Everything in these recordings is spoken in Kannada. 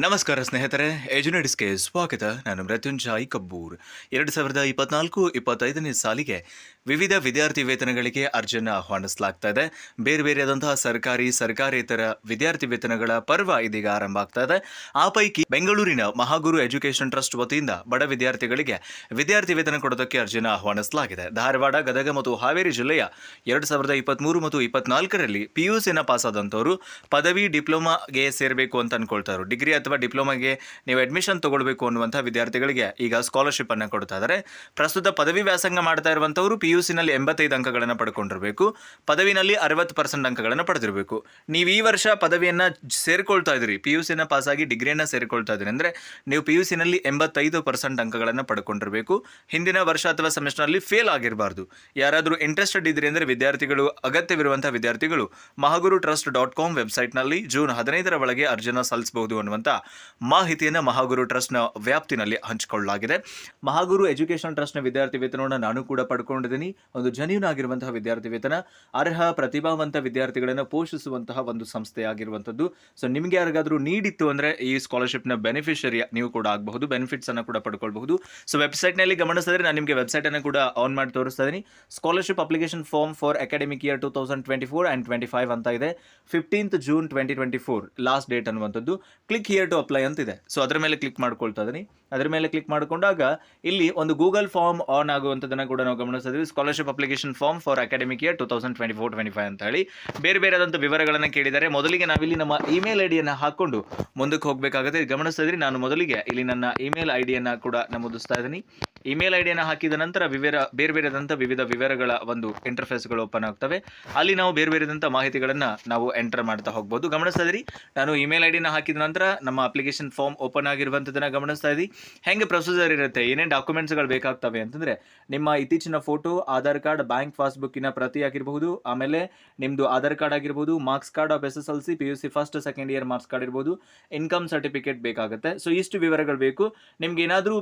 ನಮಸ್ಕಾರ ಸ್ನೇಹಿತರೆ ಎಜುನೆಡಿಸ್ಗೆ ಸ್ವಾಗತ. ನಾನು ಮೃತ್ಯುಂಜಾಯಿ ಕಬ್ಬೂರ್. ಎರಡು ಸಾವಿರದ ಇಪ್ಪತ್ನಾಲ್ಕು ಇಪ್ಪತ್ತೈದನೇ ಸಾಲಿಗೆ ವಿವಿಧ ವಿದ್ಯಾರ್ಥಿ ವೇತನಗಳಿಗೆ ಅರ್ಜಿಯನ್ನು ಆಹ್ವಾನಿಸಲಾಗ್ತಾ ಇದೆ ಬೇರೆ ಬೇರೆಯಾದಂತಹ ಸರ್ಕಾರಿ, ಸರ್ಕಾರೇತರ ವಿದ್ಯಾರ್ಥಿ ವೇತನಗಳ ಪರ್ವ ಇದೀಗ ಆರಂಭ ಆಗ್ತಾ ಇದೆ ಆ ಪೈಕಿ ಬೆಂಗಳೂರಿನ ಮಹಾಗುರು ಎಜುಕೇಷನ್ ಟ್ರಸ್ಟ್ ವತಿಯಿಂದ ಬಡ ವಿದ್ಯಾರ್ಥಿಗಳಿಗೆ ವಿದ್ಯಾರ್ಥಿ ವೇತನ ಕೊಡೋದಕ್ಕೆ ಅರ್ಜಿಯನ್ನು ಆಹ್ವಾನಿಸಲಾಗಿದೆ. ಧಾರವಾಡ, ಗದಗ ಮತ್ತು ಹಾವೇರಿ ಜಿಲ್ಲೆಯ ಎರಡು ಸಾವಿರದ ಇಪ್ಪತ್ತ್ಮೂರು ಮತ್ತು ಇಪ್ಪತ್ನಾಲ್ಕರಲ್ಲಿ ಪಿ ಯು ಸಿನ ಪಾಸ್ ಆದಂಥವರು ಪದವಿ ಡಿಪ್ಲೊಮಾಗೆ ಸೇರಬೇಕು ಅಂತ ಅನ್ಕೊಳ್ತಾರೆ ಡಿಗ್ರಿ ಅಥವಾ ಡಿಪ್ಲೊಮಾಗೆ ನೀವು ಅಡ್ಮಿಷನ್ ತಗೊಳ್ಬೇಕು ಅನ್ನುವಂಥ ವಿದ್ಯಾರ್ಥಿಗಳಿಗೆ ಈಗ ಸ್ಕಾಲರ್ಶಿಪ್ ಅನ್ನು ಕೊಡ್ತಾ ಇದ್ದಾರೆ ಪ್ರಸ್ತುತ ಪದವಿ ವ್ಯಾಸಂಗ ಮಾಡ್ತಾ ಇರುವಂಥವರು ಪಿ ಯು ಸಿನಲ್ಲಿ ಎಂಬತ್ತೈದು ಅಂಕಗಳನ್ನು ಪಡ್ಕೊಂಡಿರಬೇಕು, ಪದವಿನಲ್ಲಿ ಅರವತ್ತು ಪರ್ಸೆಂಟ್ ಅಂಕಗಳನ್ನು ಪಡೆದಿರಬೇಕು. ನೀವು ಈ ವರ್ಷ ಪದವಿಯನ್ನು ಸೇರಿಕೊಳ್ತಾ ಇದ್ರಿ ಪಿ ಯು ಸಿನ ಪಾಸಾಗಿ ಡಿಗ್ರಿಯನ್ನು ಸೇರಿಕೊಳ್ತಾ ಇದ್ದೀರಿ ಅಂದರೆ ನೀವು ಪಿ ಯು ಸಿನಲ್ಲಿ ಎಂಬತ್ತೈದು ಪರ್ಸೆಂಟ್ ಅಂಕಗಳನ್ನು ಪಡ್ಕೊಂಡಿರಬೇಕು. ಹಿಂದಿನ ವರ್ಷ ಅಥವಾ ಸೆಮಿಸ್ಟರ್ನಲ್ಲಿ ಫೇಲ್ ಆಗಿರಬಾರ್ದು. ಯಾರಾದರೂ ಇಂಟ್ರೆಸ್ಟೆಡ್ ಇದ್ರಿ ಅಂದರೆ ವಿದ್ಯಾರ್ಥಿಗಳು, ಅಗತ್ಯವಿರುವಂಥ ವಿದ್ಯಾರ್ಥಿಗಳು, ಮಹಾಗುರು ಟ್ರಸ್ಟ್ ಡಾಟ್ ಕಾಮ್ ವೆಬ್ಸೈಟ್ನಲ್ಲಿ ಜೂನ್ ಹದಿನೈದರ ಒಳಗೆ ಅರ್ಜಿನ ಸಲ್ಲಿಸಬಹುದು ಅನ್ನುವಂಥ ಮಾಹಿತಿಯನ್ನು ಮಹಾಗುರು ಟ್ರಸ್ಟ್ನ ವ್ಯಾಪ್ತಿನಲ್ಲಿ ಹಂಚಿಕೊಳ್ಳಲಾಗಿದೆ. ಮಹಾಗುರು ಎಜುಕೇಷನ್ ಟ್ರಸ್ಟ್ನ ವಿದ್ಯಾರ್ಥಿ ವೇತನವನ್ನು ನಾನು ಕೂಡ ಪಡ್ಕೊಂಡಿದ್ದೀನಿ. ಒಂದು ಜನ್ಯೂನ್ ಆಗಿರುವಂತಹ ವಿದ್ಯಾರ್ಥಿ ವೇತನ, ಅರ್ಹ, ಪ್ರತಿಭಾವಂತ ವಿದ್ಯಾರ್ಥಿಗಳನ್ನು ಪೋಷಿಸುವಂತಹ ಒಂದು ಸಂಸ್ಥೆ ಆಗಿರುವಂಥದ್ದು. ಸೊ ನಿಮಗೆ ಯಾರಿಗಾದರೂ ನೀಡಿತ್ತು ಅಂದರೆ ಈ ಸ್ಕಾಲರ್ಶಿಪ್ನ ಬೆನಿಫಿಷರಿ ನೀವು ಕೂಡ ಆಗಬಹುದು ಬೆನಿಫಿಟ್ಸ್ ಅನ್ನು ಕೂಡ ಪಡ್ಕೊಳ್ಬಹುದು. ಸೊ ವೆಬ್ಸೈಟ್ನಲ್ಲಿ ಗಮನಿಸಿದ್ರೆ ನಾನು ನಿಮಗೆ ವೆಬ್ಸೈಟ್ ಅನ್ನು ಕೂಡ ಆನ್ ಮಾಡಿ ತೋರಿಸ್ತಾ ಇದ್ದೀನಿ scholarship application form for academic year two thousand twenty four and twenty five ಅಂತ ಇದೆ. Fifteenth June twenty twenty four last date ಅನ್ನುವಂಥದ್ದು ಕ್ಲಿಕ್ ಹಿಯರ್ ಟು ಅಪ್ಲೈ ಅಂತಿದೆ ಸೊ ಅದರ ಮೇಲೆ ಕ್ಲಿಕ್ ಮಾಡ್ಕೊಳ್ತಾ ಇದ್ದೀನಿ ಅದರ ಮೇಲೆ ಕ್ಲಿಕ್ ಮಾಡಿಕೊಂಡಾಗ ಇಲ್ಲಿ ಒಂದು ಗೂಗಲ್ ಫಾರ್ಮ್ ಆನ್ ಆಗುವಂಥದ್ದನ್ನು ಕೂಡ ನಾವು ಗಮನಿಸಿದ್ವಿ scholarship application form for academic year two thousand twenty four twenty five ಅಂತ ಹೇಳಿ. ಬೇರೆ ಬೇರೆ ಆದಂಥ ವಿವರಗಳನ್ನು ಕೇಳಿದ್ದಾರೆ. ಮೊದಲಿಗೆ ನಾವಿಲ್ಲಿ ನಮ್ಮ ಇಮೇಲ್ ಐ ಡಿಯನ್ನು ಹಾಕ್ಕೊಂಡು ಮುಂದಕ್ಕೆ ಹೋಗಬೇಕಾಗುತ್ತೆ. ಗಮನಿಸ್ತಾ ನಾನು ಮೊದಲಿಗೆ ಇಲ್ಲಿ ನನ್ನ ಇಮೇಲ್ ಐ ಡಿಯನ್ನು ಕೂಡ ನಮೂದಿಸ್ತಾ ಇದ್ದೀನಿ. ಇಮೇಲ್ ಐ ಡಿಯನ್ನು ಹಾಕಿದ ನಂತರ ವಿವರ, ಬೇರೆ ಬೇರೆದಂಥ ವಿವಿಧ ವಿವರಗಳ ಒಂದು ಇಂಟರ್ಫೇಸ್ಗಳು ಓಪನ್ ಆಗ್ತವೆ. ಅಲ್ಲಿ ನಾವು ಬೇರೆ ಬೇರೆದಂಥ ಮಾಹಿತಿಗಳನ್ನು ನಾವು ಎಂಟರ್ ಮಾಡ್ತಾ ಹೋಗ್ಬೋದು. ಗಮನಿಸ್ತಾ ನಾನು ಇಮೇಲ್ ಐ ಡಿನ ಹಾಕಿದ ನಂತರ ನಮ್ಮ ಅಪ್ಲಿಕೇಶನ್ ಫಾರ್ಮ್ ಓಪನ್ ಆಗಿರುವಂಥದ್ದನ್ನು ಗಮನಿಸ್ತಾ ಇದ್ದೀವಿ ಹೆಂಗೆ ಪ್ರೊಸೀಜರ್ ಇರುತ್ತೆ? ಏನೇನು ಡಾಕ್ಯುಮೆಂಟ್ಸ್ಗಳು ಬೇಕಾಗ್ತವೆ ಅಂತಂದರೆ ನಿಮ್ಮ ಇತ್ತೀಚಿನ ಫೋಟೋ ಆಧಾರ್ ಕಾರ್ಡ್ ಬ್ಯಾಂಕ್ ಪಾಸ್ಬುಕ್ಕಿನ ಪ್ರತಿ ಆಗಿರಬಹುದು. ಆಮೇಲೆ ನಿಮ್ಮದು ಆಧಾರ್ ಕಾರ್ಡ್ ಆಗಿರ್ಬೋದು marks card of S S L C P U C first second year marks card ಇರ್ಬೋದು. ಇನ್ಕಮ್ ಸರ್ಟಿಫಿಕೇಟ್ ಬೇಕಾಗುತ್ತೆ. ಸೊ ಇಷ್ಟು ವಿವರಗಳು ಬೇಕು. ನಿಮ್ಗೆ ಏನಾದರೂ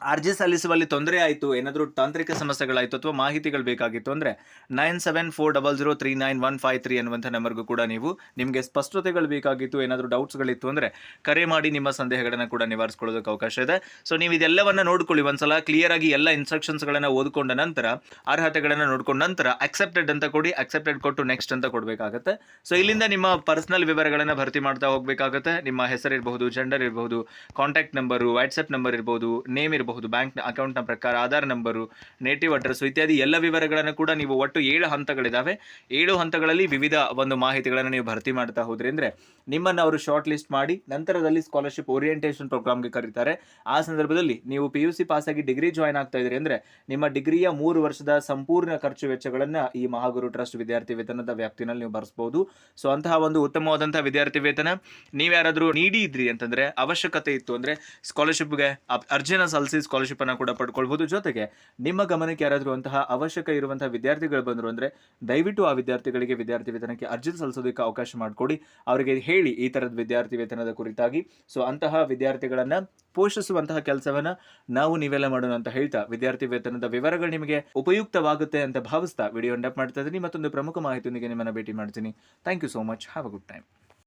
ಅರ್ಜಿ ಸಲ್ಲಿಸುವಲ್ಲಿ ತೊಂದರೆ ಆಯಿತು, ಏನಾದರೂ ತಾಂತ್ರಿಕ ಸಮಸ್ಯೆಗಳಾಯಿತು ಅಥವಾ ಮಾಹಿತಿಗಳು ಬೇಕಾಗಿತ್ತು ಅಂದರೆ nine seven four double zero three nine one five three ಅನ್ನುವಂಥ ನಂಬರ್ಗೂ ಕೂಡ ನೀವು ನಿಮಗೆ ಸ್ಪಷ್ಟತೆಗಳು ಬೇಕಾಗಿತ್ತು, ಏನಾದರೂ ಡೌಟ್ಸ್ಗಳಿತ್ತು ಅಂದರೆ ಕರೆ ಮಾಡಿ ನಿಮ್ಮ ಸಂದೇಹಗಳನ್ನು ಕೂಡ ನಿವಾರಿಸ್ಕೊಳ್ಳೋದಕ್ಕೆ ಅವಕಾಶ ಇದೆ. ಸೊ ನೀವು ಇದೆಲ್ಲವನ್ನು ನೋಡ್ಕೊಳ್ಳಿ. ಒಂದ್ಸಲ ಕ್ಲಿಯರ್ ಆಗಿ ಎಲ್ಲ ಇನ್ಸ್ಟ್ರಕ್ಷನ್ಸ್ಗಳನ್ನು ಓದ್ಕೊಂಡ ನಂತರ, ಅರ್ಹತೆಗಳನ್ನು ನೋಡ್ಕೊಂಡ ನಂತರ ಅಕ್ಸೆಪ್ಟೆಡ್ ಅಂತ ಕೊಡಿ. ಅಕ್ಸೆಪ್ಟೆಡ್ ಕೊಟ್ಟು ನೆಕ್ಸ್ಟ್ ಅಂತ ಕೊಡಬೇಕಾಗತ್ತೆ. ಸೊ ಇಲ್ಲಿಂದ ನಿಮ್ಮ ಪರ್ಸನಲ್ ವಿವರಗಳನ್ನು ಭರ್ತಿ ಮಾಡ್ತಾ ಹೋಗಬೇಕಾಗತ್ತೆ. ನಿಮ್ಮ ಹೆಸರಿರಬಹುದು ಜೆಂಡರ್ ಇರಬಹುದು ಕಾಂಟ್ಯಾಕ್ಟ್ ನಂಬರು ವಾಟ್ಸಪ್ ನಂಬರ್ ಇರ್ಬೋದು ನೇಮ್ ಇರಬಹುದು ಬ್ಯಾಂಕ್ ಅಕೌಂಟ್ನ ಪ್ರಕಾರ ಆಧಾರ್ ನಂಬರು ನೇಟಿವ್ ಅಡ್ರೆಸ್ ಇತ್ಯಾದಿ ಎಲ್ಲ ವಿವರಗಳನ್ನು ಕೂಡ ನೀವು ಒಟ್ಟು ಏಳು ಹಂತಗಳಿದ್ದಾವೆ ಏಳು ಹಂತಗಳಲ್ಲಿ ವಿವಿಧ ಒಂದು ಮಾಹಿತಿಗಳನ್ನು ನೀವು ಭರ್ತಿ ಮಾಡ್ತಾ ಹೋದ್ರಿ ಅಂದರೆ ನಿಮ್ಮನ್ನು ಅವರು ಶಾರ್ಟ್ ಲಿಸ್ಟ್ ಮಾಡಿ ನಂತರದಲ್ಲಿ ಸ್ಕಾಲರ್ಶಿಪ್ ಓರಿಯೆಂಟೇಷನ್ ಪ್ರೋಗ್ರಾಮ್ಗೆ ಕರೀತಾರೆ. ಆ ಸಂದರ್ಭದಲ್ಲಿ ನೀವು ಪಿ ಯು ಸಿ ಪಾಸಾಗಿ ಡಿಗ್ರಿ ಜಾಯ್ನ್ ಆಗ್ತಾ ಇದ್ರಿ ಅಂದರೆ ನಿಮ್ಮ ಡಿಗ್ರಿಯ ಮೂರು ವರ್ಷದ ಸಂಪೂರ್ಣ ಖರ್ಚು ವೆಚ್ಚಗಳನ್ನು ಈ ಮಹಾಗುರು ಟ್ರಸ್ಟ್ ವಿದ್ಯಾರ್ಥಿ ವೇತನದ ವ್ಯಾಪ್ತಿನಲ್ಲಿ ನೀವು ಭರಿಸಬಹುದು ಸೊ ಅಂತಹ ಒಂದು ಉತ್ತಮವಾದಂತಹ ವಿದ್ಯಾರ್ಥಿ ವೇತನ ನೀವು ಯಾರಾದರೂ ನೀಡಿ ಇದ್ರಿ ಅಂತಂದ್ರೆ ಅವಶ್ಯಕತೆ ಇತ್ತು ಅಂದರೆ ಸ್ಕಾಲರ್ಶಿಪ್ಗೆ ಅರ್ಜಿನ ಸಲ್ಲಿಸಿ ಸ್ಕಾಲರ್ಶಿಪ್ ಅನ್ನು ಕೂಡ ಪಡ್ಕೊಳ್ಬಹುದು. ಜೊತೆಗೆ ನಿಮ್ಮ ಗಮನಕ್ಕೆ ಯಾರಾದರೂ ಅಂತಹ ಅವಶ್ಯಕ ಇರುವಂತಹ ವಿದ್ಯಾರ್ಥಿಗಳು ಬಂದ್ರು ಅಂದ್ರೆ ದಯವಿಟ್ಟು ಆ ವಿದ್ಯಾರ್ಥಿಗಳಿಗೆ ವಿದ್ಯಾರ್ಥಿ ವೇತನಕ್ಕೆ ಅರ್ಜಿ ಸಲ್ಲಿಸೋದಕ್ಕೆ ಅವಕಾಶ ಮಾಡಿಕೊಡಿ. ಅವರಿಗೆ ಹೇಳಿ ಈ ಥರದ ವಿದ್ಯಾರ್ಥಿ ವೇತನದ ಕುರಿತಾಗಿ. ಸೊ ಅಂತಹ ವಿದ್ಯಾರ್ಥಿಗಳನ್ನು ಪೋಷಿಸುವಂತಹ ಕೆಲಸವನ್ನ ನಾವು ನೀವೆಲ್ಲ ಮಾಡೋಣ ಅಂತ ಹೇಳ್ತಾ ವಿದ್ಯಾರ್ಥಿ ವೇತನದ ವಿವರಗಳು ನಿಮಗೆ ಉಪಯುಕ್ತವಾಗುತ್ತೆ ಅಂತ ಭಾವಿಸ್ತಾ ವಿಡಿಯೋ ಅಂಡಪ್ ಮಾಡ್ತಾ ಇದ್ದೀನಿ. ಮತ್ತೊಂದು ಪ್ರಮುಖ ಮಾಹಿತಿಯೊಂದಿಗೆ ನಿಮ್ಮನ್ನ ಭೇಟಿ ಮಾಡ್ತೀನಿ. Thank you so much have a good time